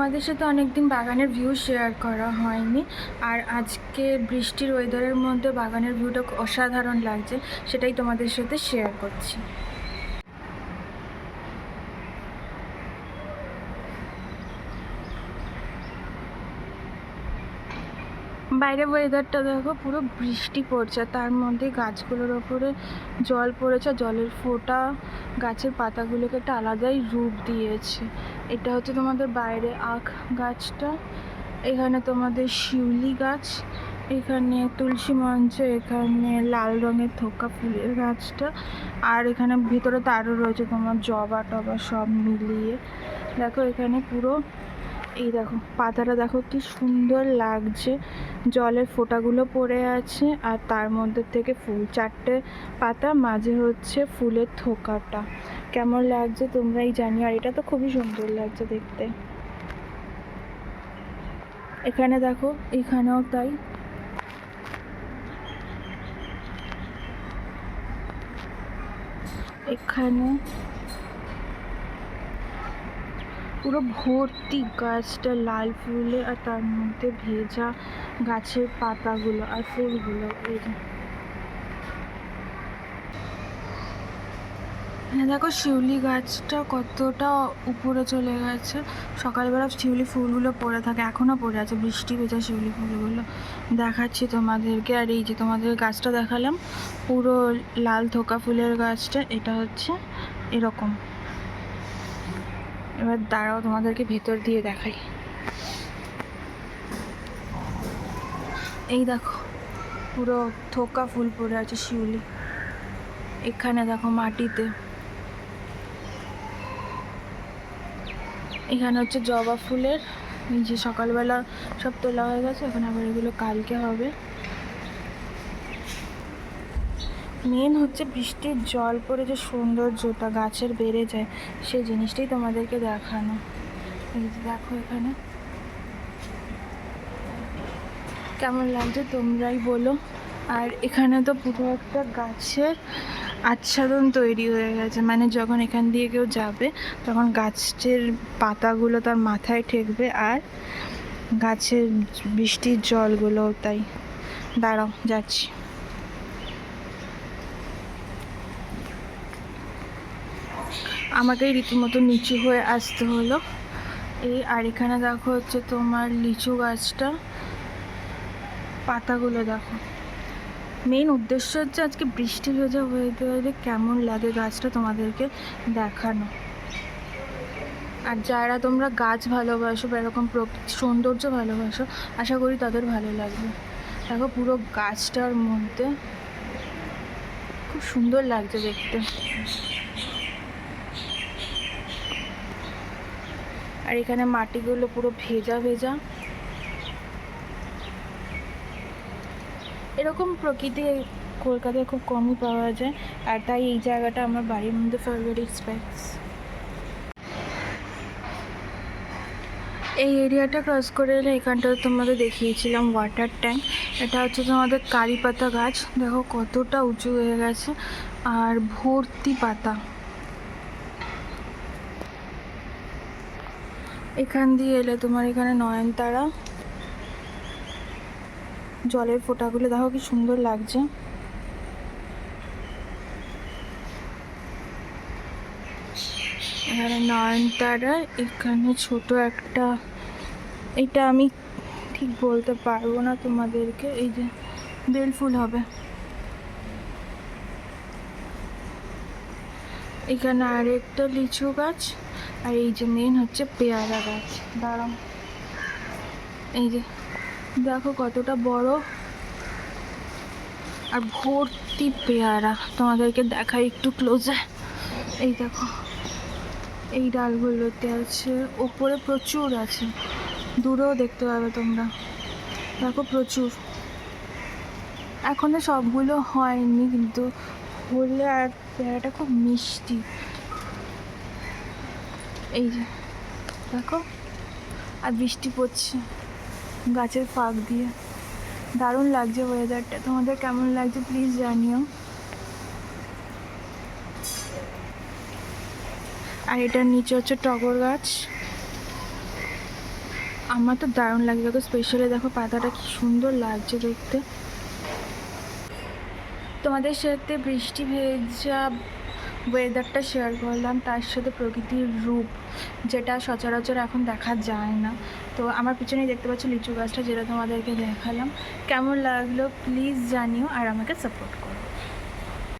তোমাদের সাথে অনেকদিন বাগানের ভিউ শেয়ার করা হয়নি। আর আজকে বৃষ্টির ওয়েদারের মধ্যে বাগানের ভিউটা অসাধারণ লাগছে, সেটাই তোমাদের সাথে শেয়ার করছি। বাইরে ওয়েদারটা দেখো, পুরো বৃষ্টি পড়ছে তার মধ্যে গাছগুলোর ওপরে জল পড়েছে জলের ফোঁটা গাছের পাতাগুলোকে একটা আলাদাই রূপ দিয়েছে। এটা হচ্ছে তোমাদের বাইরে আখ গাছটা, এখানে তোমাদের শিউলি গাছ, এখানে তুলসী মঞ্চ, এখানে লাল রঙের থোকা ফুলের গাছটা আর এখানে ভিতরে তারও রয়েছে তোমার জবা টবা সব মিলিয়ে। দেখো এখানে পুরো এই দেখো, পাতাটা দেখো কি সুন্দর লাগছে। জলের ফোঁটাগুলো পড়ে আছে আর তার মধ্যে থেকে ফুল, চারটে পাতা, মাঝে হচ্ছে ফুলের থোকাটা। কেমন লাগছে তোমরাই জানি আর এটা তো খুবই সুন্দর লাগছে দেখতে। এখানে দেখো, এখানেও তাই। এখানে পুরো ভর্তি গাছটা লাল ফুলে আর তার মধ্যে ভেজা গাছের পাতাগুলো আর ফুলগুলো হ্যাঁ দেখো শিউলি গাছটা কতটা উপরে চলে গেছে। সকালবেলা শিউলি ফুলগুলো পড়ে থাকে এখনও পড়ে আছে। বৃষ্টি ভেজা শিউলি ফুলগুলো দেখাচ্ছি তোমাদেরকে। আর এই যে তোমাদের গাছটা দেখালাম, পুরো লাল থোকা ফুলের গাছটা, এটা হচ্ছে এরকম। এবার দাঁড়াও, তোমাদেরকে ভেতর দিয়ে দেখাই। এই দেখো, পুরো থোকা ফুল পড়ে আছে শিউলি। এখানে দেখো মাটিতে। এখানে হচ্ছে জবা ফুলের যে সকালবেলা সব তোলা হয়ে গেছে, এখন আবার এগুলো কালকে হবে। মেন হচ্ছে বৃষ্টির জল পড়ে যে সৌন্দর্যটা গাছের বেড়ে যায় সেই জিনিসটাই তোমাদেরকে দেখানো। এই যে দেখো এখানে। কেমন লাগছে তোমরাই বলো। আর এখানে তো পুরো একটা গাছের আচ্ছাদন তৈরি হয়ে গেছে। মানে যখন এখান দিয়ে কেউ যাবে, তখন গাছের পাতাগুলো তার মাথায় ঠেকবে আর গাছের বৃষ্টির জলগুলো তাই। দাঁড়াও, যাচ্ছি। আমাকেই রীতিমতো নিচু হয়ে আসতে হলো। এই, আর এখানে দেখো হচ্ছে তোমার লিচু গাছটা। পাতাগুলো দেখো। মেন উদ্দেশ্য হচ্ছে আজকে বৃষ্টি ভেজা ওয়েদারে কেমন লাগে গাছটা তোমাদেরকে দেখানো। আর যারা তোমরা গাছ ভালোবাসো বা এরকম সৌন্দর্য ভালোবাসো, আশা করি তাদের ভালো লাগবে। দেখো পুরো গাছটার মধ্যে খুব সুন্দর লাগছে দেখতে। আর এখানে মাটিগুলো পুরো ভেজা ভেজা। এরকম প্রকৃতি কলকাতায় খুব কমই পাওয়া যায়। আর তাই এই জায়গাটা আমার বাড়ির মধ্যে ফেভারিট স্পেস এই এরিয়াটা ক্রস করে এলে এখানটা তোমাদের দেখিয়েছিলাম ওয়াটার ট্যাঙ্ক এটা হচ্ছে তোমাদের কারি পাতা গাছ। দেখো কতটা উঁচু হয়ে গেছে। আর ভর্তি পাতা। এখান দিয়ে এলে তোমার এখানে নয়নতারা। জলের ফোঁটাগুলো দেখো কি সুন্দর লাগছে। এখানে নয়নতারা, এখানে ছোট একটা, এটা আমি ঠিক বলতে পারব না তোমাদেরকে, এই যে বেল ফুল হবে। এখানে আরেকটা লিচু গাছ, আর এই যে মেন হচ্ছে পেয়ারা গাছ। দাঁড়াও। এই যে, দেখো কতটা বড় আর ভর্তি পেয়ারা। তোমাদেরকে দেখাই একটু ক্লোজে এই দেখো, এই ডালগুলোতে আছে, ওপরে প্রচুর আছে। দূরেও দেখতে পাবে তোমরা। দেখো প্রচুর। এখনও সবগুলো হয়নি, কিন্তু হলে আর পেয়ারাটা খুব মিষ্টি। এই যে, দেখো? আর বৃষ্টি পড়ছে গাছের ফাঁক দিয়ে। দারুণ লাগছে ওয়েদারটা তোমাদের কেমন লাগছে প্লিজ জানিও। আর এটার নিচে হচ্ছে টগর গাছ। আমার তো দারুণ লাগে। দেখো স্পেশালি দেখো পাতাটা কি সুন্দর লাগছে দেখতে। তোমাদের সাথে বৃষ্টি ভেজা ওয়েদারটা শেয়ার করলাম, তার সাথে প্রকৃতির রূপ, যেটা সচরাচর এখন দেখা যায় না। তো আমার পিছনেই দেখতে পাচ্ছ লিচু গাছটা, যেটা তোমাদেরকে দেখালাম। কেমন লাগল? প্লিজ জানিও আর আমাকে সাপোর্ট করো।